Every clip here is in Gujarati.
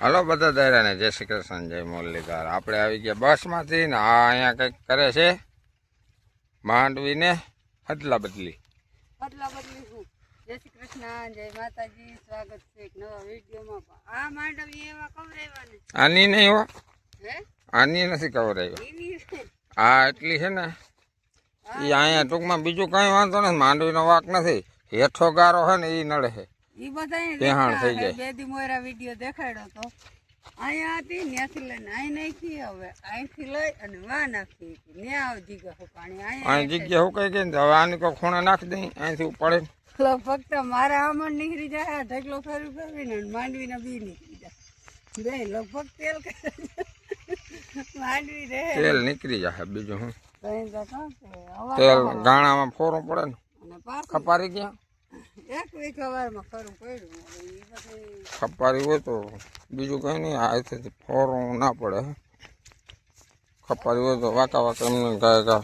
હાલો બધા દાયરાને જય શ્રી કૃષ્ણ જય મુરલીધર. આપણે આવી ગયા બસમાંથી ને આ અહીંયા કંઈક કરે છે. માંડવીને અદલા બદલી અદલા બદલી જય શ્રી કૃષ્ણ જય માતાજી સ્વાગત છે એક નવા વિડીયોમાં આ માંડવી એવા કવરાવ્યા આની નહીં હો. હે? આની નથી આવી આ એટલી છે ને એ અહીંયા ટૂંકમાં બીજું કાંઈ વાંધો નથી માંડવીનો વાક નથી. હેઠો ગારો છે ને એ નડે છે ઈ બધા પહેણ થઈ જાય. બે દી મોયરા વીડિયો દેખાડ્યો તો. અહીંયા હતી ત્યાંથી લઈને અહીં નાખી હવે અહીંથી લઈ અને વા નાખી. ત્યાં આવજી ગયો પાણી. અહીં જગ્યા હું કઈ ગઈ હવે આની કોઈ ખૂણે નાખી દઈ અહીંથી ઉપાડે એટલે ફક્ત મારા આમાં નીકળી જાય ઢગલો ફેરવી ફેરવીને માંડવીના બી નીકળી જાય. બે લગભગ તેલ માંડવી રે તેલ નીકળી જાય બીજું હું. તેલ ગાણામાં ફોરો પડે ને. ખપારી ગયા. ખપારી હોય તો બીજું કંઈ નહીં હાથેથી ફોરું ના પડે. ખપારી હોય તો વાંકા વાંકા એમને ગાય ગા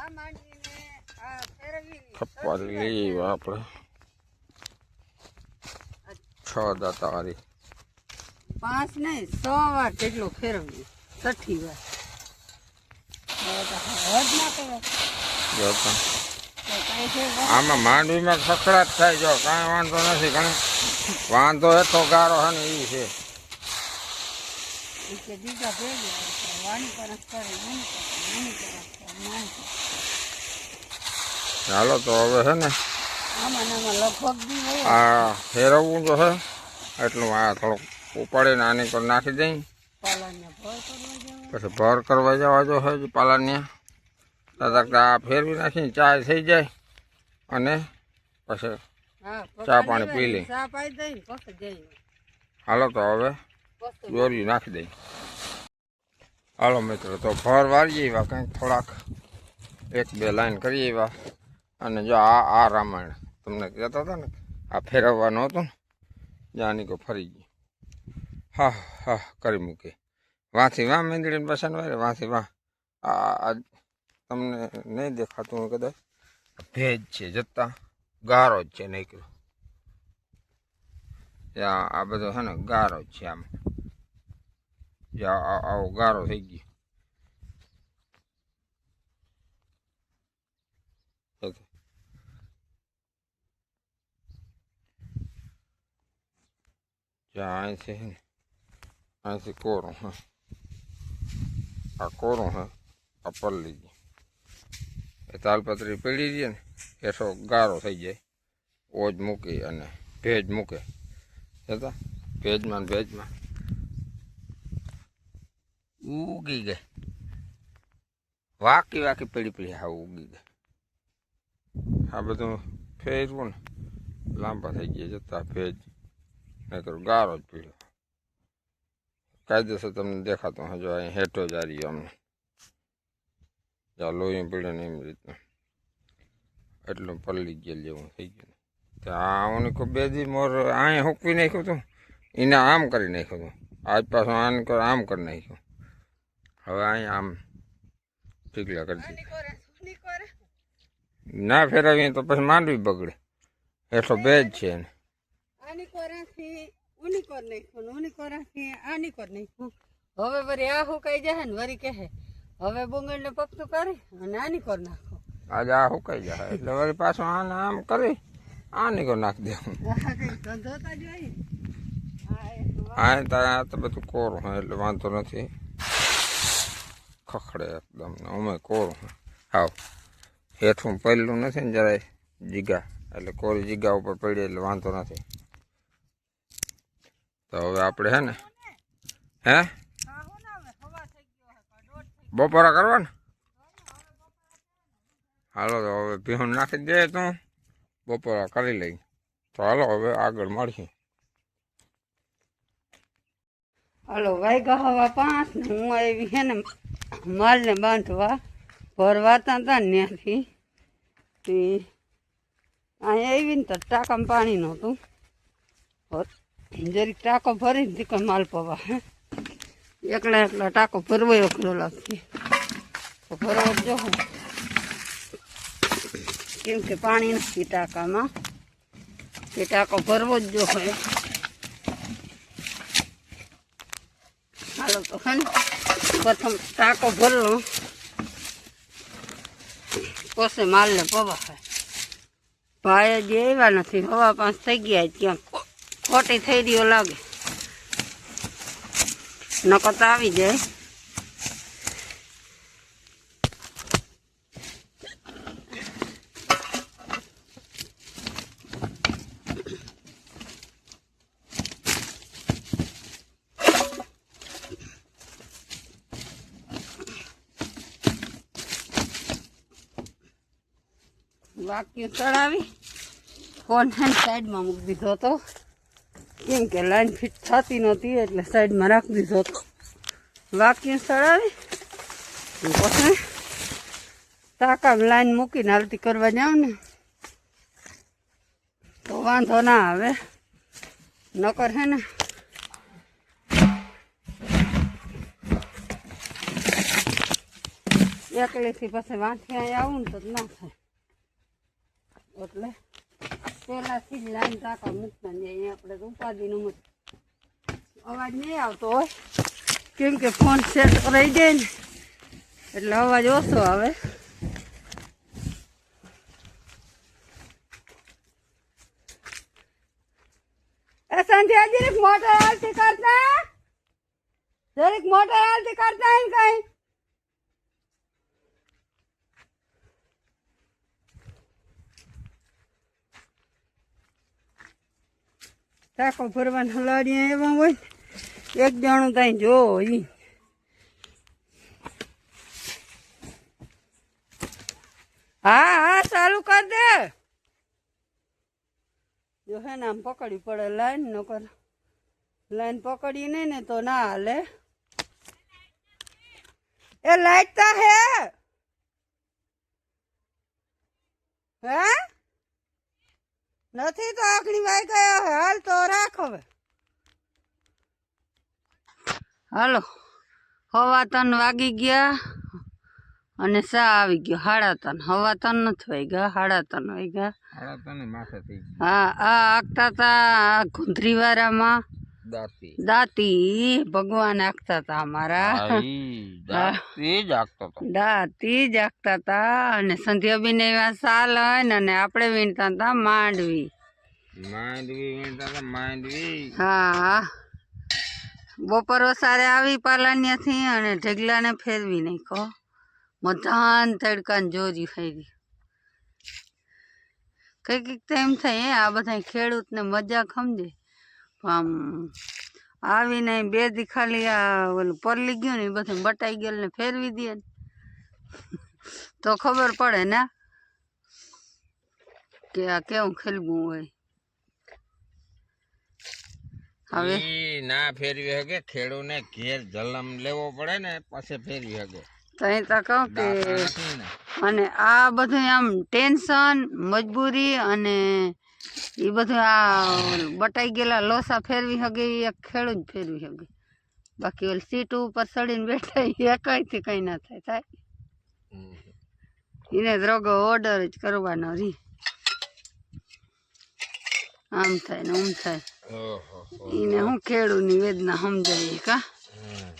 આ માંડવીને આ ફેરવીને ખપારી લઈ આપણે. છ દાતાવાળી પાંચ નહીં સો વાર જેટલું ફેરવ્યું છઠ્ઠી વાર. હવે તો હદ ના કરે જો? આમાં માંડવીમાં ખખડાટ થાય જો, કાંઈ વાંધો નથી, ઘણી વાંધો એટલો ગારો છે ને એ છે. ચાલો તો હવે છે ને આ ફેરવવું તો છે એટલું આ થોડુંક ઉપાડીને આની પર નાખી દઈ પાલાને ભર કરવા જવા પછી ભર કરવા જવા જો છે પાલાને. આ ફેરવી નાખીને ચા થઈ જાય અને પછી ચા પાણી પી લે. ચા પાઈ દઈ પછી જઈ હાલો તો હવે દોરી નાખી દઈ. હાલો મિત્રો તો ભર વાળીએ એવા કંઈક થોડાક એક બે લાઈન કરીએ એવા અને જો આ આ રામાયણ તમને કહેતા હતા ને આ ફેરવવાનું હતું ને જાની કો ફરી ગઈ. હા હા કરી મૂકી. વાંથી વાં મીંદડીને પસંદ વાળે વાંથી વાં આ તમને નહીં દેખાતું કદાચ? ભેજ છે જતા ગારો જ છે નીકળ્યો. આ બધો છે ને, ગારો જ છે આમ. આવો ગારો થઈ ગયો. અહીંથી છે અહીંથી કોરું, હા. આ કોરું હા, આ પલ્લી એ તાલપત્રી પીળી જાય ને એસો ગારો થઈ જાય. ઓજ મૂકી અને ભેજ મૂકે. જતા ભેજમાં ભેજમાં. ઉગી ગઈ. વાકી વાકી પીળી પીળી હા ઉગી ગઈ. આ બધું ફેરવું ને, લાંબા થઈ ગયા જતા ભેજ. નહીં ગારો જ પીડ્યો કાયદેસર તમને દેખાતો હજુ અહીં હેઠો જ રહ્યો અમને. જ્યાં લોહી પીડ્યો ને એમ રીતના. એટલું પલ્લી ગયેલ જેવું થઈ ગયું તો ઓની કોઈ બે દી મોર અહીંયા હુકવી નાખ્યું હતું એને આમ કરી નાખ્યું હતું આજ પાછું આને કર આમ કરી નાખ્યું. હવે અહીંયા આમ ઠીકલા કરી દીધી. આની ના ફેરવીએ તો પછી માંડવી બગડે. એટલો બેજ છે એને. આની ઉની કોર નાખ્યું ને ઉની કોરાથી આની કોર નાખ્યું હવે વરી આ હુકાઈ જાય ને વરી કહે હવે બુંગળને પગતું કરી અને આની કોર નાખો આજે આ હુકાઈ જાય એટલે વળી પાછું આને આમ કરી આની કો નાખી દેવું આ કંઈક ધંધોતા જ હોય ને. આ એક વા- આ તો આ તો બધું કોરું હોય એટલે વાંધો નથી ખખડે એકદમ ને અમે કોરું હોય હાવ હેઠું પહેલું નથી ને જરાય જીગા એટલે કોરી જીગા ઉપર પડી એટલે વાંધો નથી તો હવે આપણે હે ને? હે? બપોરા કરવાને? હાલો, તો હવે ભીહું નાખી દે તું. બપોરા કરી લઈ. તો હાલો, હવે આગળ મળીએ. હાલો વાગ્યા હવા પાંચ ને હું આવી છે ને માલને બાંધવા. ભરવાતા હતા ને ત્યાંથી. તે અહીંયા આવીને તો ટાંકામાં પાણી નહોતું. જરીક ટાંકો ભરીને તે કોઈ માલ પવા. હે એકલા એકલા ટાંકો ભરવો એકલો લાગશે. તો ભરવો જ જો કેમ કે પાણી નથી ટાંકામાં. એ ટાંકો ભરવો જ જો હોય. હાલો તો હે ને, પ્રથમ ટાંકો ભરલો. પછી માલને પવા. હોય ભાઈ જે આવ્યા નથી, હવા પાંચ થઈ ગયા જ ક્યાંક. ખોટી થઈ રહ્યો લાગે. નકર તો આવી જાય. વાક્યું ચડાવી. ફોન સાઈડમાં મૂકી દીધો હતો કેમ કે લાઈન ફિટ થતી નહોતી એટલે સાઈડમાં રાખી દીધો હતો. વાક્યું સળાવી. પછી તાકા લાઈન મૂકીને હાલતી કરવા જાઉં ને, તો વાંધો ના આવે. નકર હે ને, એકલીથી પછી વાંથી આવું ને તો ના થાય. એટલે પહેલાંથી જ લાઈન રાખવા મૂકતા ને અહીંયા આપણે તો ઉપાધિનું મત અવાજ નહીં આવતો હોય કેમ કે ફોન સેટ કરાઈ જાય ને. એટલે અવાજ ઓછો આવે. એ સંધ્યા જરીક મોટર હાલતી કરતા જરીક મોટર હાલતી કરતા એમ કઈ? ટાંકો ભરવાના હલાડીએ એવા હોય. એક જણું ત્યાં જો ઈ. હા હા, ચાલુ કર દે. જો હે ને આમ પકડવી પડે લાઈન નો કર લાઈન પકડી નહીં ને તો ના હાલે. એ લાઈટ તા હે. હે? નથી તો આખણી વાઈ ગયો હાલ તો રાખ હવે. હાલો. હવા તન વાગી ગયા અને સા આવી ગયો? હાડા તન હવા તન નથી વાગ્યા હાડા તન વાગ્યા ગયા. તને માથે થઈ ગઈ હા આ આગતા તા ગુંદરીવાળામાં દાંતી. દાતી ભગવાન આખતા તા અમારા. દાતી જ આખતા હતો દાતી જ આગતા તા અને સંધ્યાબીન એવા સાલ હોય ને અને આપણે વીણતા તા માંડવી. માંડવી વીણતા હતા માંડવી. હા. બપોર વસારે આવી પાલાન્યાથી અને ઢગલાને ફેરવી નાખો મધાન તડકાને જોરી ફેરી. કંઈક કંઈક તો એમ થાય હે, આ બધા ખેડૂતને મજા સમજે. આમ આવીને બે દી ખાલી આ ઓલું પરલી ગયું ને એ બધું બટાઈ ગયેલ ને ફેરવી દે તો ખબર પડે ને કે આ કેવું ખેલવું હોય. હવે? ના ફેરવી શકે ખેડૂને ઘેર જલમ લેવો પડે ને પછી ફેરવી હગે તો અહીં તો કહું કે અને આ બધું આમ ટેન્શન મજબૂરી અને એ બધું આ બટાઈ ગયેલા લોસા ફેરવી હગે એ એક ખેડૂત જ ફેરવી હગે. બાકી ઓલી સીટ ઉપર ચડીને બેઠા એ કંઈથી કંઈ ના થાય થાય. એને જ રોગો ઓર્ડર જ કરવાનો રી. આમ થાય ને આમ થાય. એને હું ખેડૂતની વેદના સમજાય કા.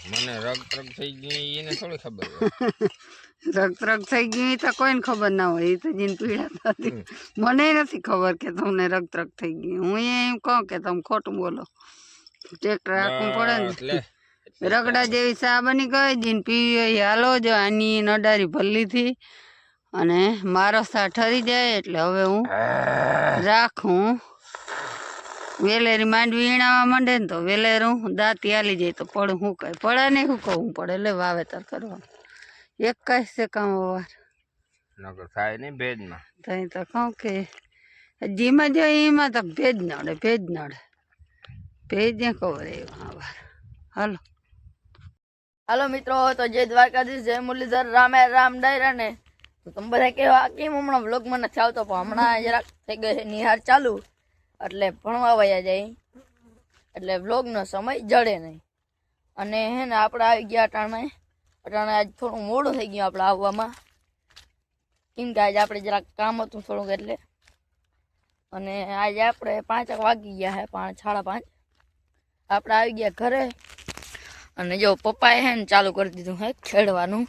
મને રગ રગ થઈ ગઈ એને થોડી ખબર રગ રગ થઈ એ તો કોઈને ખબર ના હોય એ તો જીન પીડા થતી મને નથી ખબર કે તમને રગ રગ થઈ ગઈ. હું એમ કહું કે તમે ખોટું બોલો. ટ્રેક્ટર રાખવું પડે ને. રગડા જેવી ચા બની ગઈ જીન પીવી હોય હાલો જો આની નડારી ભલ્લીથી અને મારો સા ઠરી જાય એટલે હવે હું. રાખું. વેલેરી માંડવી વીણાવા માંડે ને તો વેલેરું દાંતી આલી જાય તો પડે હું કહે પડે નહીં શું કહું પડે એટલે વાવેતર કરવાનું. એક કઈ છે કામ વાર નગર થાય નહીં ભેજમાં. તઈ તો કહું કે જીમાં જો એમાં તો ભેજ નડે ભેજ નડે. ભેજ ને ખબર એમાં વાર હાલો. હાલો મિત્રો તો જય દ્વારકાધીશ જય મુરલીધર રામે રામ ડાયરા ને. તો તમે બધા કેવા કેમ હમણાં વ્લોગમાં મને આવતો? પણ હમણાં જરાક થઈ ગયો છે નિહાર ચાલુ. એટલે ભણવા વયા જાય. એટલે વ્લોગનો સમય જડે નહીં. અને હે ને આપણે આવી ગયા અટાણે. અટાણે આજ થોડું મોડું થઈ ગયું આપણે આવવામાં. કેમ કે આજે આપણે જરાક કામ હતું થોડુંક એટલે. અને આજે આપણે પાંચ વાગી ગયા હે, પાંચ, સાડા પાંચ. આપણે આવી ગયા ઘરે. અને જો પપ્પાએ હે ને ચાલુ કરી દીધું હે ખેડવાનું.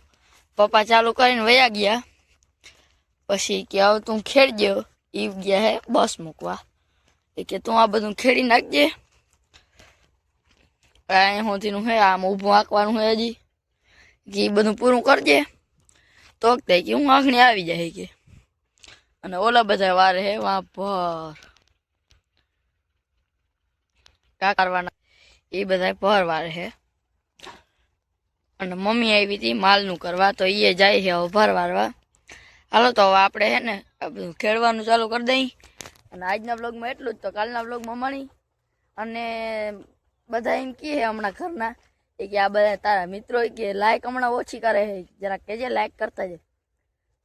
પપ્પા ચાલુ કરીને વયા ગયા. પછી કે હવે તું ખેડજો. એ ગયા હે બસ મૂકવા. એ કે તું આ બધું ખેડી નાખજે. અહીંયા સુધીનું હે, આમ ઊભું આંકવાનું હે હજી. કે એ બધું પૂરું કરજે. તો કે હું આંખણી આવી જાય કે. અને ઓલા બધા વાર હે વાં ભર. કા કરવાના? એ બધા ભર વાર હે. અને મમ્મી આવી હતી માલનું કરવા, તો એ જાય છે હવે ભર વારવા. હાલો તો હવે આપણે હે ને આ બધું ખેડવાનું ચાલુ કરી દઈ. અને આજના બ્લોગમાં એટલું જ તો. કાલના બ્લોગમાં મળી. અને બધા એમ કહે હમણાં ઘરના એ કે આ બધા તારા મિત્રો કે લાઈક હમણાં ઓછી કરે છે. જરાક કહેજે લાઈક કરતા છે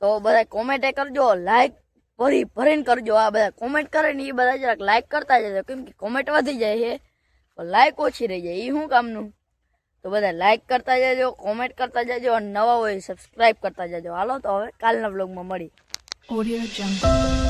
તો બધા કોમેન્ટ કરજો લાઈક ભરી, ભરીને કરજો. આ બધા કોમેન્ટ કરે ને એ બધા જરાક લાઈક કરતા જજો. કેમ કે કોમેન્ટ વધી જાય છે. તો લાઈક ઓછી રહી જાય. એ શું કામનું? તો બધા લાઈક કરતા જજો કોમેન્ટ કરતા જજો અને નવા હોય સબસ્ક્રાઈબ કરતા જજો. હાલો તો હવે કાલના બ્લોગમાં મળી. ઓડિયો.